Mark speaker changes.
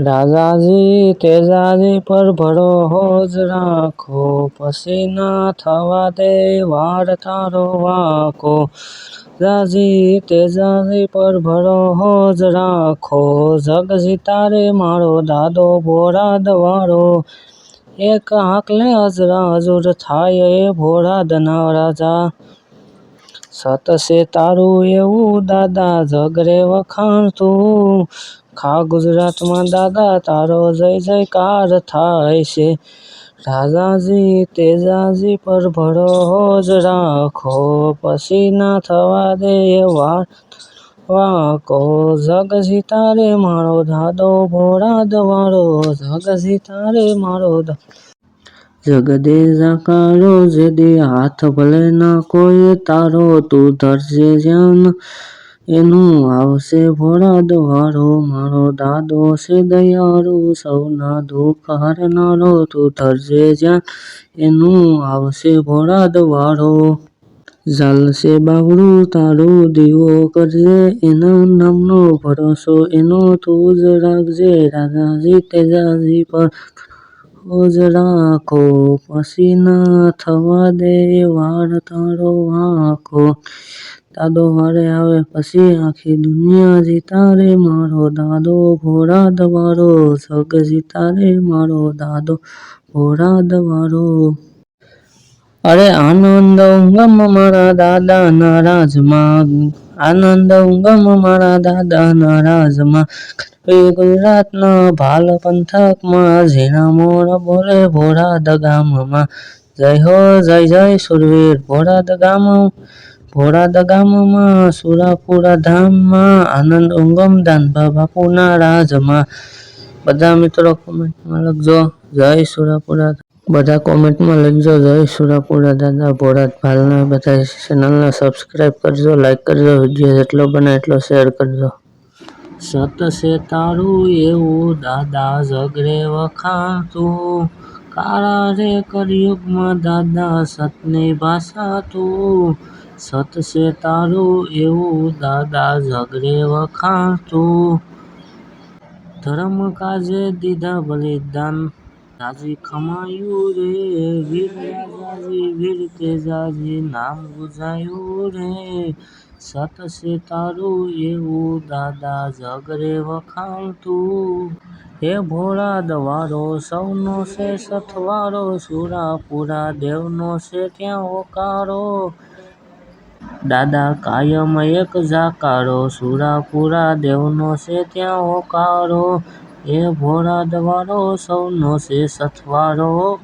Speaker 1: રાજાજી, તેજાજી પર ભરોહો જ રાખો. પછી ના થવા દે વાર તારો વાકો. રાજી તેજાજી પર ભરોહો જ રાખો. જગજી તારે મારો દાદો ભોળાદવારો એક હાકલે અજરા હજુર થાય એ ભોળાદના રાજા. સત તારું એવું દાદા જગ રે વખાણતું ખા ગુજરાતમાં દાદા, તારો જય જયકાર થાય છે. રાજાજી, તેજાજી પર ભરોજ રાખો. પછી ના થવા દે વાર વાકો જગ તારે મારો દાદો ભોળાદવારો જગ તારે મારો જગદે જાકારો જેદી હાથ ભલે ના કોઈ, તારો તું ધરજે જ્ઞાન એનું આવશે ભોળાદવારો મારો દાદો છે દયાળુ, સૌના દુઃખ હરનારો, તું ધરજે જ્યાં. એનું આવશે ભોળાદવારો ઝાલશે બાવડું તારું દીવો કરજે, એના નામનો ભરોસો, એનો તું જ રાખજે, રાજાજી તેજાજી પર. ભરોહો જ પસીના થવા દે, વાળ તારો વાંકો દાદો વારે આવે પછી આખી દુનિયા જીતારે મારો દાદો. ભોળાદવારો જગ જીતારે મારો દાદો. ભોળાદવારો અરે આનંદ ઉંગમ મારા દાદાના રાજમાં આનંદ ઉગમ મારા દાદાના રાજમાં ગુજરાતના ભાલ પંથકમાં, ઝીણા મોર બોલે ભોળાદ ગામમાં. જય હો, જય જય સુરવીર ભોળાદ ગામ ભોળાદ ગામમાં, સુરાપુરા ધામમાં, આનંદ ઉગમ દાનબા બાપુના રાજમાં. બધા મિત્રો કોમેન્ટમાં લખજો. જય સુરાપુરા. બધા કોમેન્ટમાં લખજો. જય સુરાપુરા દાદા, ભોળાત ભાલના બધા ચેનલને સબસ્ક્રાઈબ કરજો લાઈક કરજો વીડિયો જેટલો બને એટલો શેર કરજો. સત છે તારું એવું દાદા જગ રે વખાણતું કાળા રે કરિયુગમાં દાદા સતની ભાષા તું સત છે તારું એવું દાદા જગ રે વખાણતું ધર્મ કાજે દીધા બલિદાન રાજાજી ખમાયું રે, વીર રાજાજી, વીર તેજાજી, નામ ગુજાયું રે. સત છે તારું એવું દાદા જગરે વખાણતું. હે ભોળાદવારો સૌનો છે સથવારો સુરાપુરા દેવનો છે ત્યાં હોકારો? દાદા કાયમ એક જાકારો, સુરાપુરા દેવનો છે ત્યાં હોકારો ભોળા ભોળાદવારો સૌનો છે સથવારો